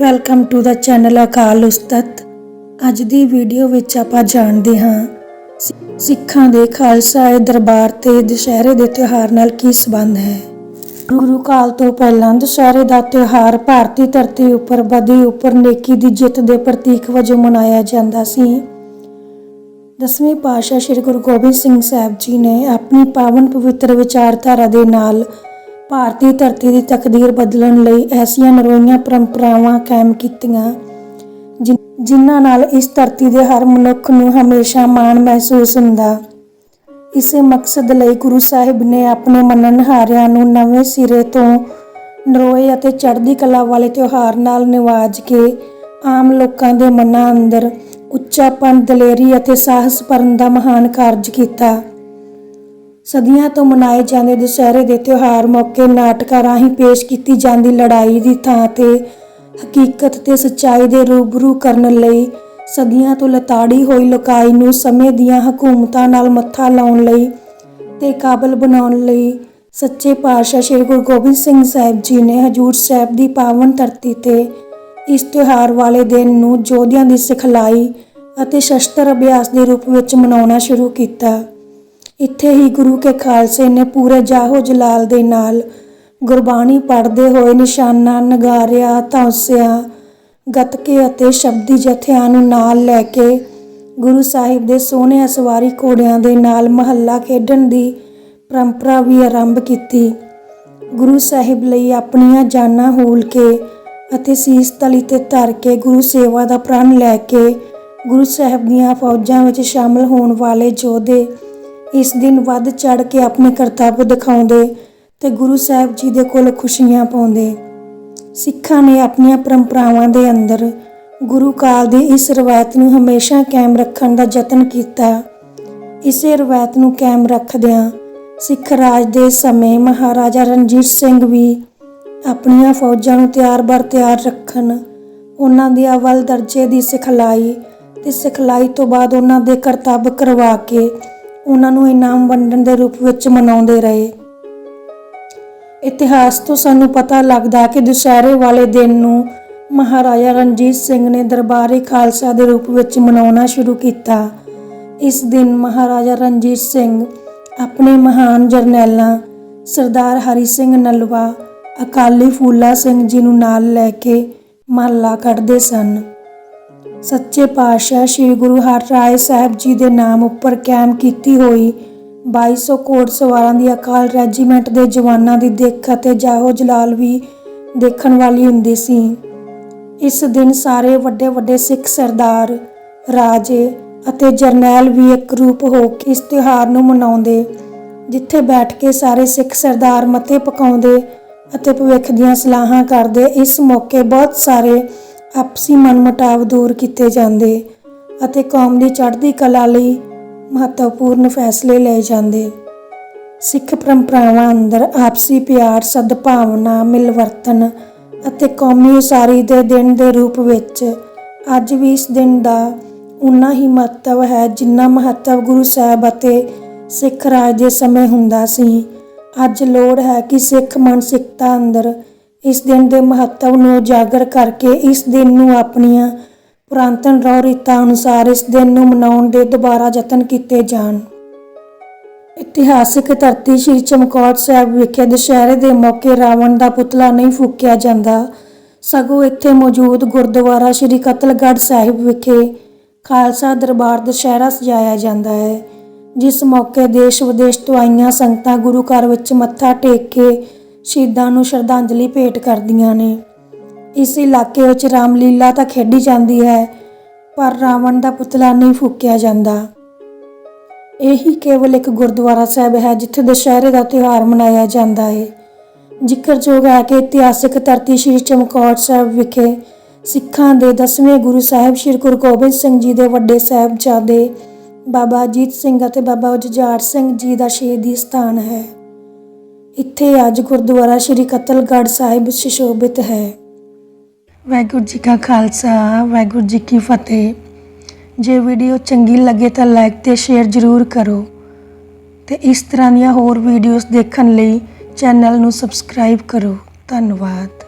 Welcome to the channel Akal Ustat ਅੱਜ ਦੀ video ਵਿੱਚ ਆਪਾਂ ਜਾਣਦੇ ਹਾਂ ਸਿੱਖਾਂ ਦੇ ਖਾਲਸਾ ਦਰਬਾਰ ਤੇ ਦੁਸ਼ਹਿਰੇ ਦੇ ਤਿਉਹਾਰ ਨਾਲ ਕੀ ਸੰਬੰਧ ਹੈ। ਗੁਰੂ ਕਾਲ ਤੋਂ ਪਹਿਲਾਂ ਦੁਸ਼ਹਿਰੇ ਦਾ ਤਿਉਹਾਰ ਭਾਰਤੀ ਧਰਤੀ ਉੱਪਰ ਬਦੀ ਉੱਪਰ ਨੇਕੀ ਦੀ ਜਿੱਤ ਦੇ ਪ੍ਰਤੀਕ ਵਜੋਂ ਮਨਾਇਆ ਜਾਂਦਾ ਸੀ। ਦਸਵੇਂ ਪਾਤਸ਼ਾਹ ਸ੍ਰੀ ਗੁਰੂ ਗੋਬਿੰਦ ਸਿੰਘ ਸਾਹਿਬ ਜੀ ਨੇ ਆਪਣੀ ਪਾਵਨ ਪਵਿੱਤਰ ਵਿਚਾਰਧਾਰਾ ਦੇ ਨਾਲ ਭਾਰਤੀ ਧਰਤੀ ਦੀ ਤਕਦੀਰ ਬਦਲਣ ਲਈ ਐਸੀਆਂ ਨਰੋਈਆਂ ਪਰੰਪਰਾਵਾਂ ਕਾਇਮ ਕੀਤੀਆਂ, ਜਿ- ਜਿਨ੍ਹਾਂ ਨਾਲ ਇਸ ਧਰਤੀ ਦੇ ਹਰ ਮਨੁੱਖ ਨੂੰ ਹਮੇਸ਼ਾ ਮਾਣ ਮਹਿਸੂਸ ਹੁੰਦਾ। ਇਸੇ ਮਕਸਦ ਲਈ ਗੁਰੂ ਸਾਹਿਬ ਨੇ ਆਪਣੇ ਮੰਨਣਹਾਰਿਆਂ ਨੂੰ ਨਵੇਂ ਸਿਰੇ ਤੋਂ ਨਰੋਏ ਅਤੇ ਚੜ੍ਹਦੀ ਕਲਾ ਵਾਲੇ ਤਿਉਹਾਰ ਨਾਲ ਨਿਵਾਜ ਕੇ ਆਮ ਲੋਕਾਂ ਦੇ ਮਨਾਂ ਅੰਦਰ ਉੱਚਾਪਨ, ਦਲੇਰੀ ਅਤੇ ਸਾਹਸ ਭਰਨ ਦਾ ਮਹਾਨ ਕਾਰਜ ਕੀਤਾ। ਸਦੀਆਂ ਤੋਂ ਮਨਾਏ ਜਾਂਦੇ ਦੁਸਹਿਰੇ ਦੇ ਤਿਉਹਾਰ ਮੌਕੇ ਨਾਟਕਾਂ ਰਾਹੀਂ ਪੇਸ਼ ਕੀਤੀ ਜਾਂਦੀ ਲੜਾਈ ਦੀ ਥਾਂ ਤੇ ਹਕੀਕਤ ਤੇ ਸੱਚਾਈ ਦੇ ਰੂਬਰੂ ਕਰਨ ਲਈ ਸਦੀਆਂ ਤੋਂ ਲਤਾੜੀ ਹੋਈ ਲੋਕਾਈ ਨੂੰ ਸਮੇਂ ਦੀਆਂ ਹਕੂਮਤਾਂ ਨਾਲ ਮੱਥਾ ਲਾਉਣ ਲਈ ਤੇ ਕਾਬਲ ਬਣਾਉਣ ਲਈ ਸੱਚੇ ਪਾਤਸ਼ਾਹ ਸ੍ਰੀ ਗੁਰੂ ਗੋਬਿੰਦ ਸਿੰਘ ਸਾਹਿਬ ਜੀ ਨੇ ਹਜੂਰ ਸਾਹਿਬ ਦੀ ਪਾਵਨ ਧਰਤੀ ਤੇ ਇਸ ਤਿਉਹਾਰ ਵਾਲੇ ਦਿਨ ਨੂੰ ਯੋਧਿਆਂ ਦੀ ਸਿਖਲਾਈ ਅਤੇ ਸ਼ਸਤਰ ਅਭਿਆਸ ਦੇ ਰੂਪ ਵਿੱਚ ਮਨਾਉਣਾ ਸ਼ੁਰੂ ਕੀਤਾ। ਇੱਥੇ ਹੀ ਗੁਰੂ ਕੇ ਖਾਲਸੇ ਨੇ ਪੂਰੇ ਜਾਹੋ ਜਲਾਲ ਦੇ ਨਾਲ ਗੁਰਬਾਣੀ ਪੜ੍ਹਦੇ ਹੋਏ ਨਿਸ਼ਾਨਾ ਨਗਾਰਿਆ ਤੌਸਿਆ ਗਤਕੇ ਅਤੇ ਸ਼ਬਦੀ ਜਥਿਆਂ ਨੂੰ ਨਾਲ ਲੈ ਕੇ ਗੁਰੂ ਸਾਹਿਬ ਦੇ ਸੋਹਣੇ ਅਸਵਾਰੀ ਘੋੜਿਆਂ ਦੇ ਨਾਲ ਮਹੱਲਾ ਖੇਡਣ ਦੀ ਪਰੰਪਰਾ ਵੀ ਆਰੰਭ ਕੀਤੀ। ਗੁਰੂ ਸਾਹਿਬ ਲਈ ਆਪਣੀਆਂ ਜਾਨਾਂ ਹੂਲ ਕੇ ਅਤੇ ਸੀਸ ਤਲੀ ਤੇ ਧਰ ਕੇ ਗੁਰੂ ਸੇਵਾ ਦਾ ਪ੍ਰਣ ਲੈ ਕੇ ਗੁਰੂ ਸਾਹਿਬ ਦੀਆਂ ਫੌਜਾਂ ਵਿੱਚ ਸ਼ਾਮਲ ਹੋਣ ਵਾਲੇ ਯੋਧੇ ਇਸ ਦਿਨ ਵੱਧ ਚੜ ਕੇ ਆਪਣੇ ਕਰਤੱਵ ਦਿਖਾਉਂਦੇ ਤੇ ਗੁਰੂ ਸਾਹਿਬ ਜੀ ਦੇ ਕੋਲ ਖੁਸ਼ੀਆਂ ਪਾਉਂਦੇ। ਸਿੱਖਾਂ ਨੇ ਆਪਣੀਆਂ ਪਰੰਪਰਾਵਾਂ ਦੇ ਅੰਦਰ ਗੁਰੂ ਕਾਲ ਦੀ ਇਸ ਰਵਾਇਤ ਨੂੰ ਹਮੇਸ਼ਾ ਕਾਇਮ ਰੱਖਣ ਦਾ ਯਤਨ ਕੀਤਾ। ਇਸੇ ਰਵਾਇਤ ਨੂੰ ਕਾਇਮ ਰੱਖਦਿਆਂ ਸਿੱਖ ਰਾਜ ਦੇ ਸਮੇਂ ਮਹਾਰਾਜਾ ਰਣਜੀਤ ਸਿੰਘ ਵੀ ਆਪਣੀਆਂ ਫੌਜਾਂ ਨੂੰ ਤਿਆਰ-ਬਰ ਤਿਆਰ ਰੱਖਣ, ਉਹਨਾਂ ਦੀ ਅਵਲ ਦਰਜੇ ਦੀ ਸਿਖਲਾਈ ਤੇ ਸਿਖਲਾਈ ਤੋਂ ਬਾਅਦ ਉਹਨਾਂ ਦੇ ਕਰਤੱਵ ਕਰਵਾ ਕੇ ਉਹਨਾਂ ਨੂੰ ਇਨਾਮ ਵੰਡਣ ਦੇ ਰੂਪ ਵਿੱਚ ਮਨਾਉਂਦੇ ਰਹੇ। ਇਤਿਹਾਸ ਤੋਂ ਸਾਨੂੰ ਪਤਾ ਲੱਗਦਾ ਕਿ ਦੁਸਹਿਰੇ ਵਾਲੇ ਦਿਨ ਨੂੰ ਮਹਾਰਾਜਾ ਰਣਜੀਤ ਸਿੰਘ ਨੇ ਦਰਬਾਰੀ ਖਾਲਸਾ ਦੇ ਰੂਪ ਵਿੱਚ ਮਨਾਉਣਾ ਸ਼ੁਰੂ ਕੀਤਾ। ਇਸ ਦਿਨ ਮਹਾਰਾਜਾ ਰਣਜੀਤ ਸਿੰਘ ਆਪਣੇ ਮਹਾਨ ਜਰਨੈਲਾਂ ਸਰਦਾਰ ਹਰੀ ਸਿੰਘ ਨਲਵਾ, ਅਕਾਲੀ ਫੂਲਾ ਸਿੰਘ ਜੀ ਨੂੰ ਨਾਲ ਲੈ ਕੇ ਮਹੱਲਾ ਕੱਢਦੇ ਸਨ। ਸੱਚੇ ਪਾਤਸ਼ਾਹ ਸ੍ਰੀ ਗੁਰੂ ਹਰਿਰਾਏ ਸਾਹਿਬ ਜੀ ਦੇ ਨਾਮ ਉੱਪਰ ਕਾਇਮ ਕੀਤੀ ਹੋਈ 2200 ਕੋਟ ਸਵਾਰਾਂ ਦੀ ਅਕਾਲ ਰੈਜੀਮੈਂਟ ਦੇ ਜਵਾਨਾਂ ਦੀ ਦਿੱਖ ਅਤੇ ਜਾਹੋ ਜਲਾਲ ਵੀ ਦੇਖਣ ਵਾਲੀ ਹੁੰਦੀ ਸੀ। ਇਸ ਦਿਨ ਸਾਰੇ ਵੱਡੇ ਵੱਡੇ ਸਿੱਖ ਸਰਦਾਰ, ਰਾਜੇ ਅਤੇ ਜਰਨੈਲ ਵੀ ਇੱਕ ਰੂਪ ਹੋ ਕੇ ਇਸ ਤਿਉਹਾਰ ਨੂੰ ਮਨਾਉਂਦੇ, ਜਿੱਥੇ ਬੈਠ ਕੇ ਸਾਰੇ ਸਿੱਖ ਸਰਦਾਰ ਮੱਥੇ ਪਕਾਉਂਦੇ ਅਤੇ ਭਵਿੱਖ ਦੀਆਂ ਸਲਾਹਾਂ ਕਰਦੇ। ਇਸ ਮੌਕੇ ਬਹੁਤ ਸਾਰੇ ਆਪਸੀ ਮਨਮਟਾਵ ਦੂਰ ਕੀਤੇ ਜਾਂਦੇ ਅਤੇ ਕੌਮ ਦੀ ਚੜ੍ਹਦੀ ਕਲਾ ਲਈ ਮਹੱਤਵਪੂਰਨ ਫੈਸਲੇ ਲਏ ਜਾਂਦੇ। ਸਿੱਖ ਪਰੰਪਰਾਵਾਂ ਅੰਦਰ ਆਪਸੀ ਪਿਆਰ, ਸਦਭਾਵਨਾ, ਮਿਲਵਰਤਨ ਅਤੇ ਕੌਮੀ ਉਸਾਰੀ ਦੇ ਦਿਨ ਦੇ ਰੂਪ ਵਿੱਚ ਅੱਜ ਵੀ ਇਸ ਦਿਨ ਦਾ ਉਨਾ ਹੀ ਮਹੱਤਵ ਹੈ ਜਿੰਨਾ ਮਹੱਤਵ ਗੁਰੂ ਸਾਹਿਬ ਅਤੇ ਸਿੱਖ ਰਾਜ ਦੇ ਸਮੇਂ ਹੁੰਦਾ ਸੀ। ਅੱਜ ਲੋੜ ਹੈ ਕਿ ਸਿੱਖ ਮਾਨਸਿਕਤਾ ਅੰਦਰ ਇਸ ਦਿਨ ਦੇ ਮਹੱਤਵ ਨੂੰ ਉਜਾਗਰ ਕਰਕੇ ਇਸ ਦਿਨ ਨੂੰ ਆਪਣੀਆਂ ਪੁਰਾਤਨ ਰਹੁ ਰੀਤਾਂ ਅਨੁਸਾਰ ਇਸ ਦਿਨ ਨੂੰ ਮਨਾਉਣ ਦੇ ਦੁਬਾਰਾ ਯਤਨ ਕੀਤੇ ਜਾਣ। ਇਤਿਹਾਸਿਕ ਧਰਤੀ ਸ੍ਰੀ ਚਮਕੌਰ ਸਾਹਿਬ ਵਿਖੇ ਦੁਸ਼ਹਿਰੇ ਦੇ ਮੌਕੇ ਰਾਵਣ ਦਾ ਪੁਤਲਾ ਨਹੀਂ ਫੂਕਿਆ ਜਾਂਦਾ। ਸਗੋਂ ਇੱਥੇ ਮੌਜੂਦ ਗੁਰਦੁਆਰਾ ਸ੍ਰੀ ਕਤਲਗੜ੍ਹ ਸਾਹਿਬ ਵਿਖੇ ਖਾਲਸਾ ਦਰਬਾਰ ਦੁਸ਼ਹਿਰਾ ਸਜਾਇਆ ਜਾਂਦਾ ਹੈ, ਜਿਸ ਮੌਕੇ ਦੇਸ਼ ਵਿਦੇਸ਼ ਤੋਂ ਆਈਆਂ ਸੰਗਤਾਂ ਗੁਰੂ ਘਰ ਵਿੱਚ ਮੱਥਾ ਟੇਕ ਕੇ ਸ਼ਹੀਦਾਂ ਨੂੰ ਸ਼ਰਧਾਂਜਲੀ ਭੇਟ ਕਰਦੀਆਂ ਨੇ। ਇਸ ਇਲਾਕੇ ਵਿੱਚ ਰਾਮਲੀਲਾ ਤਾਂ ਖੇਡੀ ਜਾਂਦੀ ਹੈ, ਪਰ ਰਾਵਣ ਦਾ ਪੁਤਲਾ ਨਹੀਂ ਫੂਕਿਆ ਜਾਂਦਾ। ਇਹੀ ਕੇਵਲ ਇੱਕ ਗੁਰਦੁਆਰਾ ਸਾਹਿਬ ਹੈ, ਜਿੱਥੇ ਦੁਸ਼ਹਿਰੇ ਦਾ ਤਿਉਹਾਰ ਮਨਾਇਆ ਜਾਂਦਾ ਹੈ। ਜ਼ਿਕਰਯੋਗ ਹੈ ਕਿ ਇਤਿਹਾਸਿਕ ਧਰਤੀ ਸ੍ਰੀ ਚਮਕੌਰ ਸਾਹਿਬ ਵਿਖੇ ਸਿੱਖਾਂ ਦੇ 10ਵੇਂ ਗੁਰੂ ਸਾਹਿਬ ਸ੍ਰੀ ਗੁਰੂ ਗੋਬਿੰਦ ਸਿੰਘ ਜੀ ਦੇ ਵੱਡੇ ਸਾਹਿਬਜ਼ਾਦੇ ਬਾਬਾ ਅਜੀਤ ਸਿੰਘ ਅਤੇ ਬਾਬਾ ਜੁਝਾਰ ਸਿੰਘ ਜੀ ਦਾ ਸ਼ਹੀਦੀ ਸਥਾਨ ਹੈ। ਇੱਥੇ ਅੱਜ ਗੁਰਦੁਆਰਾ ਸ੍ਰੀ ਕਤਲਗੜ੍ਹ ਸਾਹਿਬ ਸੁਸ਼ੋਭਿਤ ਹੈ। ਵਾਹਿਗੁਰੂ ਜੀ ਕਾ ਖਾਲਸਾ, ਵਾਹਿਗੁਰੂ ਜੀ ਕੀ ਫਤਿਹ। ਜੇ ਵੀਡੀਓ ਚੰਗੀ ਲੱਗੇ ਤਾਂ ਲਾਈਕ ਤੇ ਸ਼ੇਅਰ ਜ਼ਰੂਰ ਕਰੋ ਤੇ ਇਸ ਤਰ੍ਹਾਂ ਦੀਆਂ ਹੋਰ ਵੀਡੀਓਜ਼ ਦੇਖਣ ਲਈ ਚੈਨਲ ਨੂੰ ਸਬਸਕ੍ਰਾਈਬ ਕਰੋ। ਧੰਨਵਾਦ।